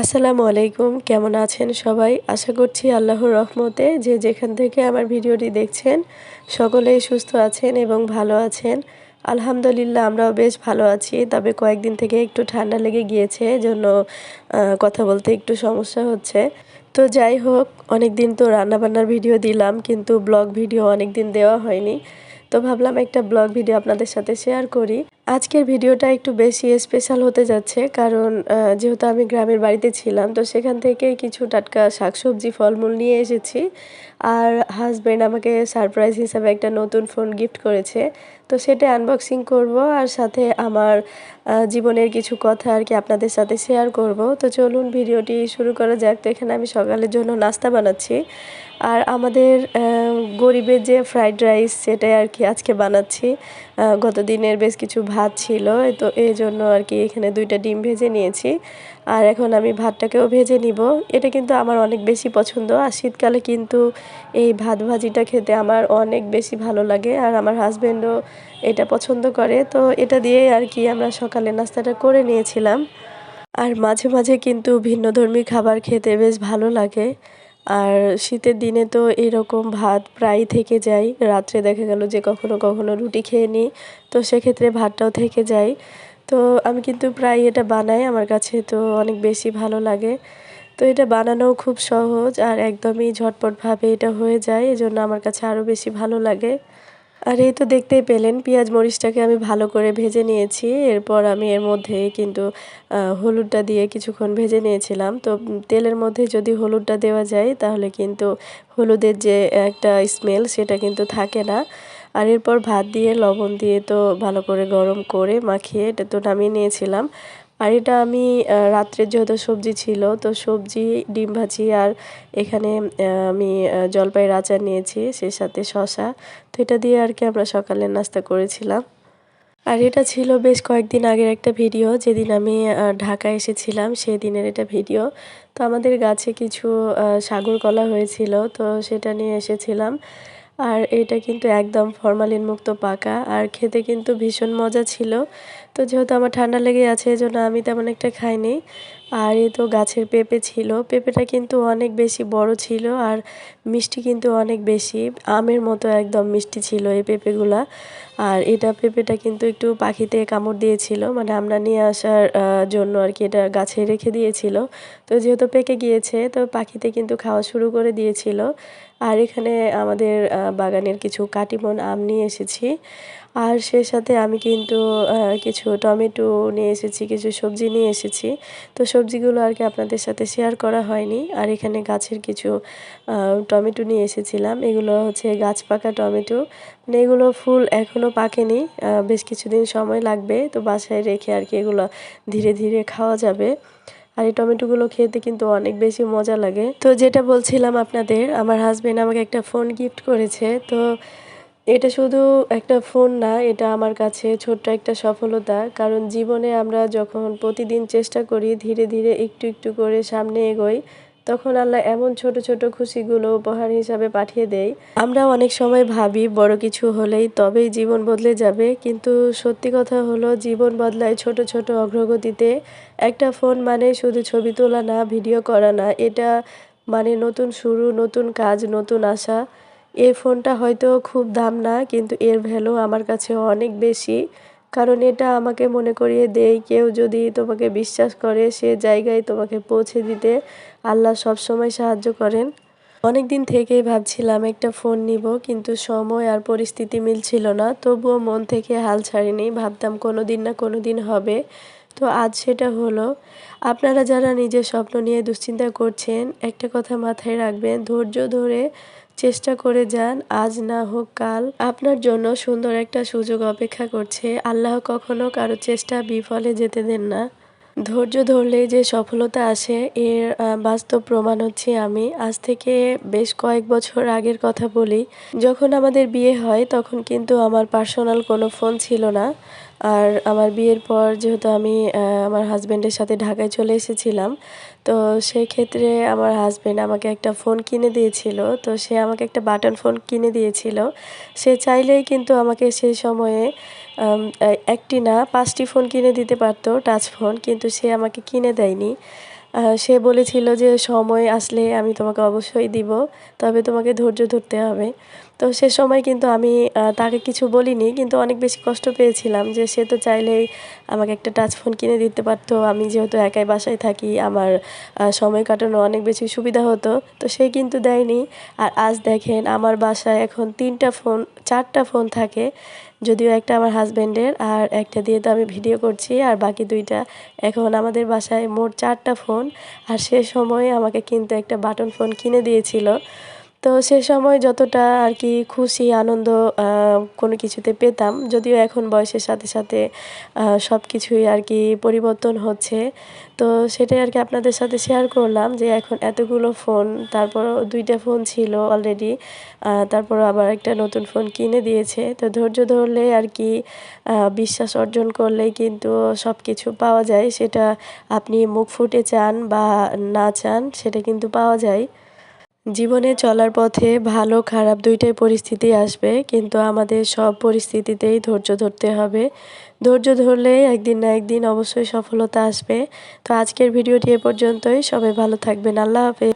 আসসালামু আলাইকুম, কেমন আছেন সবাই? আশা করছি আল্লাহর রহমতে যে যেখান থেকে আমার ভিডিওটি দেখছেন, সকলেই সুস্থ আছেন এবং ভালো আছেন। আলহামদুলিল্লাহ, আমরাও বেশ ভালো আছি। তবে কয়েকদিন থেকে একটু ঠান্ডা লেগে গিয়েছে জন্য কথা বলতে একটু সমস্যা হচ্ছে। তো যাই হোক অনেক দিন তো রান্নাবান্নার ভিডিও দিলাম, কিন্তু ব্লগ ভিডিও অনেক দিন দেওয়া হয়নি। তো ভাবলাম একটা ব্লগ ভিডিও আপনাদের সাথে শেয়ার করি। আজকের ভিডিওটা একটু বেশি স্পেশাল হতে যাচ্ছে কারণ যেহেতু আমি গ্রামের বাড়িতে ছিলাম, তো সেখান থেকে কিছু টাটকা শাকসবজি, ফলমূল নিয়ে এসেছি। আর হাজব্যান্ড আমাকে সারপ্রাইজ হিসাবে একটা নতুন ফোন গিফট করেছে। তো সেটা আনবক্সিং করব আর সাথে আমার জীবনের কিছু কথা আর কি আপনাদের সাথে শেয়ার করব। তো চলুন ভিডিওটি শুরু করা যাক। তো এখানে আমি সকালের জন্য নাস্তা বানাচ্ছি। আর আমাদের গরিবের যে ফ্রাইড রাইস সেটাই আর কি আজকে বানাচ্ছি। গত দিনের বেশ কিছু ভাত ছিল তো এই জন্য আর কি এখানে দুইটা ডিম ভেজে নিয়েছি। আর এখন আমি ভাতটাকেও ভেজে নিব। এটা কিন্তু আমার অনেক বেশি পছন্দ। আর শীতকালে কিন্তু এই ভাত ভাজিটা খেতে আমার অনেক বেশি ভালো লাগে। আর আমার হাজব্যান্ডও এটা পছন্দ করে। তো এটা দিয়ে আর কি আমরা সকালে নাস্তাটা করে নিয়েছিলাম। আর মাঝে মাঝে কিন্তু ভিন্নধর্মী খাবার খেতে বেশ ভালো লাগে। আর শীতের দিনে তো এরকম ভাত প্রায় থেকে যায়। রাত্রে দেখা গেল যে কখনো কখনো রুটি খেয়ে নিই, তো সেক্ষেত্রে ভাতটাও থেকে যায়। তো আমি কিন্তু প্রায় এটা বানাই, আমার কাছে তো অনেক বেশি ভালো লাগে। তো এটা বানানোও খুব সহজ আর একদমই ঝটপটভাবে এটা হয়ে যায়, এজন্য আমার কাছে আরও বেশি ভালো লাগে। আর, এই তো দেখতেই পেলেন, পেঁয়াজ মরিচটাকে আমি ভালো করে ভেজে নিয়েছি। এরপর আমি এর মধ্যে কিন্তু হলুদটা দিয়ে কিছুক্ষণ ভেজে নিয়েছিলাম। তো তেলের মধ্যে যদি হলুদটা দেওয়া যায়, তাহলে কিন্তু হলুদের যে একটা স্মেল সেটা কিন্তু থাকে না। আর এরপর ভাত দিয়ে লবণ দিয়ে তো ভালো করে গরম করে মাখিয়ে এটা তো নামিয়ে নিয়েছিলাম। আর এটা আমি রাত্রের যেহেতু সবজি ছিল, তো সবজি, ডিম ভাজি আর এখানে আমি জলপাইয়ের আচার নিয়েছি সে সাথে শশা তো এটা দিয়ে আর কি আমরা সকালের নাস্তা করেছিলাম। আর এটা ছিল বেশ কয়েকদিন আগের একটা ভিডিও, যেদিন আমি ঢাকা এসেছিলাম, সেদিনের এটা ভিডিও। তো আমাদের গাছে কিছু সাগর কলা হয়েছিল, তো সেটা নিয়ে এসেছিলাম। আর এটা কিন্তু একদম ফরমালিন মুক্ত পাকা। আর খেতে কিন্তু ভীষণ মজা ছিল। তো যেহেতু আমার ঠান্ডা লেগে আছে, এজন্য আমি তেমন একটা খাইনি। আর এই তো গাছের পেঁপে ছিল। পেঁপেটা কিন্তু অনেক বেশি বড় ছিল আর মিষ্টি কিন্তু অনেক বেশি। আমের মতো একদম মিষ্টি ছিল এই পেঁপেগুলা। আর এটা পেঁপেটা কিন্তু একটু পাখিতে কামড় দিয়েছিল মানে আমরা নিয়ে আসার জন্য আর কি এটা গাছে রেখে দিয়েছিল। তো যেহেতু পেকে গিয়েছে, তো পাখিতে কিন্তু খাওয়া শুরু করে দিয়েছিল। আর এখানে আমাদের বাগানের কিছু কাটিমন আম নিয়ে এসেছি। আর সে সাথে আমি কিন্তু কিছু টমেটো নিয়ে এসেছি, কিছু সবজি নিয়ে এসেছি। তো সবজিগুলো আর কি আপনাদের সাথে শেয়ার করা হয়নি। আর এখানে গাছের কিছু টমেটো নিয়ে এসেছিলাম। এগুলো হচ্ছে গাছ পাকা টমেটো। মানে এগুলো ফুল এখনও পাকেনি। বেশ কিছুদিন সময় লাগবে। তো বাসায় রেখে আর কি এগুলো ধীরে ধীরে খাওয়া যাবে। আর এই টমেটোগুলো খেতে কিন্তু অনেক বেশি মজা লাগে। তো যেটা বলছিলাম আপনাদের, আমার হাজব্যান্ড আমাকে একটা ফোন গিফট করেছে। তো এটা শুধু একটা ফোন না, এটা আমার কাছে ছোট্ট একটা সফলতা। কারণ জীবনে আমরা যখন প্রতিদিন চেষ্টা করি ধীরে ধীরে একটু একটু করে সামনে এগোই, তখন আল্লাহ এমন ছোট ছোট খুশিগুলো উপহার হিসাবে পাঠিয়ে দেয়। আমরা অনেক সময় ভাবি বড় কিছু হলেই তবেই জীবন বদলে যাবে, কিন্তু সত্যি কথা হলো জীবন বদলায় ছোট ছোট অগ্রগতিতে। একটা ফোন মানে শুধু ছবি তোলা না, ভিডিও করা না, এটা মানে নতুন শুরু, নতুন কাজ, নতুন আশা। এই ফোনটা হয়তো খুব দাম না, কিন্তু এর ভ্যালু আমার কাছে অনেক বেশি। কারণ এটা আমাকে মনে করিয়ে দেয়, কেউ যদি তোমাকে বিশ্বাস করে সে জায়গায় তোমাকে পৌঁছে দিতে আল্লাহ সবসময় সাহায্য করেন। অনেক দিন থেকেই ভাবছিলাম একটা ফোন নিব, কিন্তু সময় আর পরিস্থিতি মিলছিল না, তবুও মন থেকে হাল ছাড়িনি, ভাবতাম কোনো দিন না কোনো দিন হবে। তো আজ সেটা হলো। আপনারা যারা নিজের স্বপ্ন নিয়ে দুশ্চিন্তা করছেন, একটা কথা মাথায় রাখবেন, ধৈর্য ধরে চেষ্টা করে যান, আজ না হোক কাল। আপনার জন্য সুন্দর একটা সুযোগ অপেক্ষা করছে। আল্লাহ কখনো কারও চেষ্টা বিফলে যেতে দেন না। ধৈর্য ধরলে যে সফলতা আসে, এর বাস্তব প্রমাণ হচ্ছে আমি। আজ থেকে বেশ কয়েক বছর আগের কথা বলি। যখন আমাদের বিয়ে হয়, তখন কিন্তু আমার পার্সোনাল কোনো ফোন ছিল না। আর আমার বিয়ের পর যেহেতু আমি আমার হাজব্যান্ডের সাথে ঢাকায় চলে এসেছিলাম, তো সেই ক্ষেত্রে আমার হাজব্যান্ড আমাকে একটা ফোন কিনে দিয়েছিল, তো সে আমাকে একটা বাটন ফোন কিনে দিয়েছিল। সে চাইলেই কিন্তু আমাকে সেই সময়ে একটি না, পাঁচটি ফোন কিনে দিতে পারতো টাচ ফোন কিন্তু সে আমাকে কিনে দেয়নি। সে বলেছিল যে সময় আসলে আমি তোমাকে অবশ্যই দিব, তবে তোমাকে ধৈর্য ধরতে হবে। তো সে সময় কিন্তু আমি তাকে কিছু বলিনি, কিন্তু অনেক বেশি কষ্ট পেয়েছিলাম যে সে তো চাইলেই আমাকে একটা টাচ ফোন কিনে দিতে পারতো। আমি যেহেতু একাই বাসায় থাকি, আমার সময় কাটানো অনেক বেশি সুবিধা হতো, তো সে কিন্তু দেয়নি। আর আজ দেখেন, আমার বাসায় এখন তিনটা ফোন, চারটা ফোন থাকে। যদিও একটা আমার হাজব্যান্ডের আর একটা দিয়ে তো আমি ভিডিও করছি আর বাকি দুইটা। এখন আমাদের বাসায় মোট চারটা ফোন আর সে সময় আমাকে কিন্তু একটা বাটন ফোন কিনে দিয়েছিল। তো সে সময় যতটা আর কি খুশি, আনন্দ কোনো কিছুতে পেতাম। যদিও এখন বয়সের সাথে সাথে সব কিছুই আর কি পরিবর্তন হচ্ছে। তো সেটাই আর কি আপনাদের সাথে শেয়ার করলাম যে এখন এতগুলো ফোন তারপর দুইটা ফোন ছিল অলরেডি তারপর আবার একটা নতুন ফোন কিনে দিয়েছে। তো ধৈর্য ধরলে আর কি বিশ্বাস অর্জন করলেই কিন্তু সব কিছু পাওয়া যায়। সেটা আপনি মুখ ফুটে চান বা না চান, সেটা কিন্তু পাওয়া যায়। জীবনে চলার পথে ভালো, খারাপ দুইটাই পরিস্থিতি আসবে, কিন্তু আমাদের সব পরিস্থিতিতেই ধৈর্য ধরতে হবে। ধৈর্য ধরলে একদিন না একদিন অবশ্যই সফলতা আসবে। তো আজকের ভিডিওটি এ পর্যন্তই। সবাই ভালো থাকবেন। আল্লাহ হাফেজ।